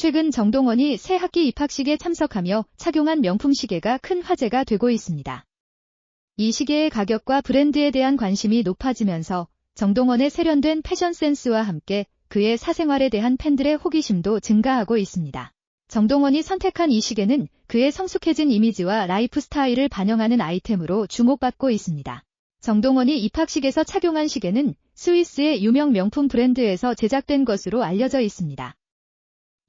최근 정동원이 새 학기 입학식에 참석하며 착용한 명품 시계가 큰 화제가 되고 있습니다. 이 시계의 가격과 브랜드에 대한 관심이 높아지면서 정동원의 세련된 패션 센스와 함께 그의 사생활에 대한 팬들의 호기심도 증가하고 있습니다. 정동원이 선택한 이 시계는 그의 성숙해진 이미지와 라이프 스타일을 반영하는 아이템으로 주목받고 있습니다. 정동원이 입학식에서 착용한 시계는 스위스의 유명 명품 브랜드에서 제작된 것으로 알려져 있습니다.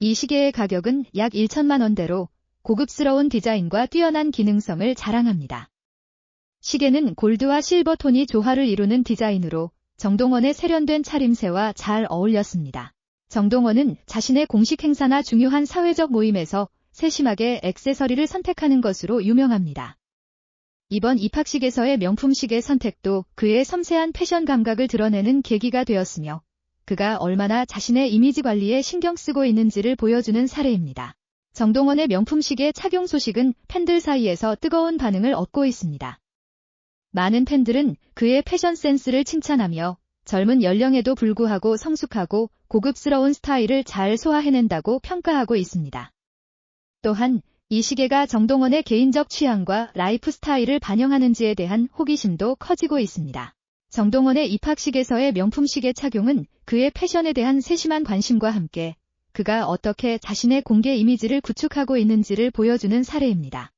이 시계의 가격은 약 1천만 원대로 고급스러운 디자인과 뛰어난 기능성을 자랑합니다. 시계는 골드와 실버 톤이 조화를 이루는 디자인으로 정동원의 세련된 차림새와 잘 어울렸습니다. 정동원은 자신의 공식 행사나 중요한 사회적 모임에서 세심하게 액세서리를 선택하는 것으로 유명합니다. 이번 입학식에서의 명품 시계 선택도 그의 섬세한 패션 감각을 드러내는 계기가 되었으며 그가 얼마나 자신의 이미지 관리에 신경 쓰고 있는지를 보여주는 사례입니다. 정동원의 명품 시계 착용 소식은 팬들 사이에서 뜨거운 반응을 얻고 있습니다. 많은 팬들은 그의 패션 센스를 칭찬하며 젊은 연령에도 불구하고 성숙하고 고급스러운 스타일을 잘 소화해낸다고 평가하고 있습니다. 또한 이 시계가 정동원의 개인적 취향과 라이프 스타일을 반영하는지에 대한 호기심도 커지고 있습니다. 정동원의 입학식에서의 명품 시계 착용은 그의 패션에 대한 세심한 관심과 함께 그가 어떻게 자신의 공개 이미지를 구축하고 있는지를 보여주는 사례입니다.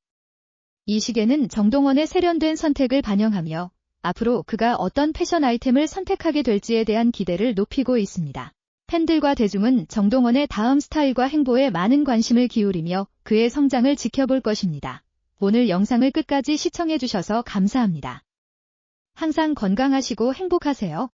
이 시계는 정동원의 세련된 선택을 반영하며 앞으로 그가 어떤 패션 아이템을 선택하게 될지에 대한 기대를 높이고 있습니다. 팬들과 대중은 정동원의 다음 스타일과 행보에 많은 관심을 기울이며 그의 성장을 지켜볼 것입니다. 오늘 영상을 끝까지 시청해주셔서 감사합니다. 항상 건강하시고 행복하세요.